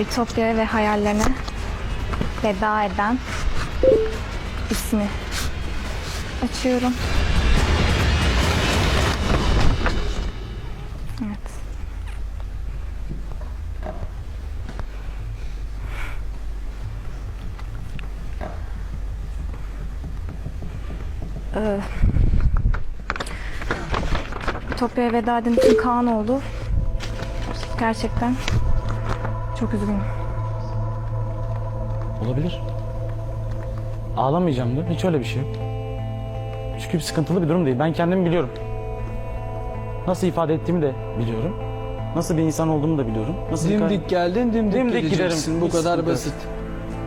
Ütopya ve hayallerine veda eden ismi açıyorum. Evet. Ee, Ütopya'ya veda eden için Kaan oldu. Gerçekten çok üzgünüm. Olabilir. Ağlamayacağım da hiç öyle bir şey yok. Çünkü bir sıkıntılı bir durum değil. Ben kendimi biliyorum. Nasıl ifade ettiğimi de biliyorum. Nasıl bir insan olduğumu da biliyorum. Nasıl Dimdik geldin, dimdik, Dimdik gideceksin. giderim. Bu Hiç kadar sıkıntı basit.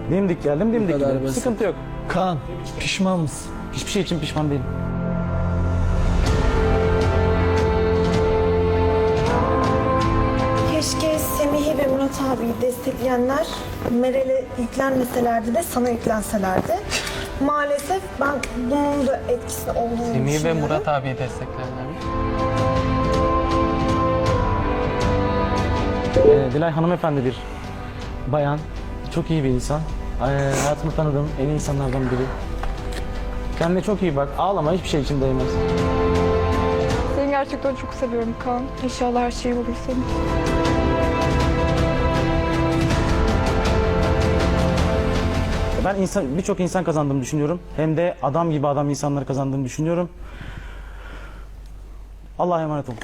dimdik geldim, dimdik giderim. basit. Sıkıntı yok. Kaan, pişman mısın? Hiçbir şey için pişman değilim. Semih'i ve Murat abiyi destekleyenler Meral'e yüklenmeselerdi de sana yüklenselerdi. Maalesef ben bunun da etkisi olduğunu Semih ve düşünüyorum. Murat abiyi destekleyenler. Ee, Dilay hanımefendi bir bayan. Çok iyi bir insan. Ee, hayatımda tanıdığım en iyi insanlardan biri. Kendine çok iyi bak. Ağlama hiçbir şey için değmez. Seni gerçekten çok seviyorum Kaan. İnşallah her şey olur senin. Ben insan birçok insan kazandığımı düşünüyorum. Hem de adam gibi adam insanları kazandığımı düşünüyorum. Allah'a emanet olun.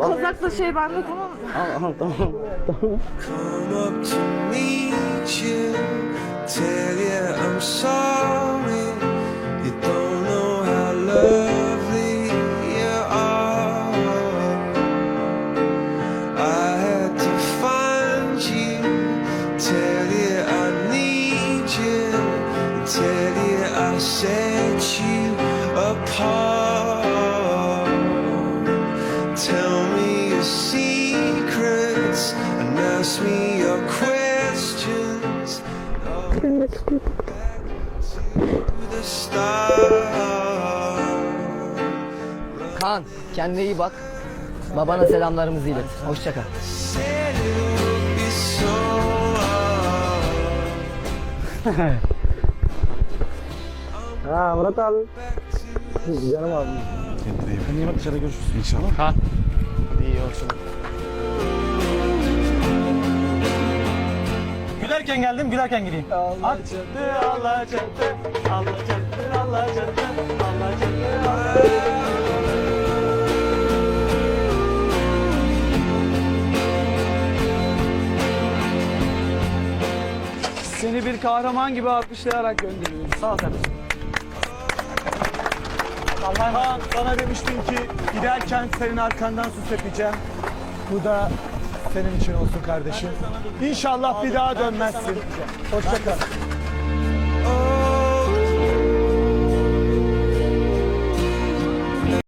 Kazakla şey bende tamam mı? Aha, tamam. come up to meet you, tell you I'm sorry. Set you apart. Tell me your secrets and ask me your questions. Back to the start. Kaan kendine iyi bak. Babana selamlarımızı ilet. Hoşça kal. Ha Murat abi. Canım abi. Kendine iyi bak dışarıda görüşürüz. İnşallah. Kaan. Hadi iyi yolculuk. Gülerken geldim, gülerken gideyim. Allah Çattı, Allah çattı, Allah çattı, Allah çattı, Allah çattı, Allah Seni bir kahraman gibi alkışlayarak gönderiyoruz. Sağ ol kardeşim. Kaan bana demiştin ki giderken senin arkandan su sepeceğim. Bu da senin için olsun kardeşim. İnşallah bir daha dönmezsin. Hoşça kal.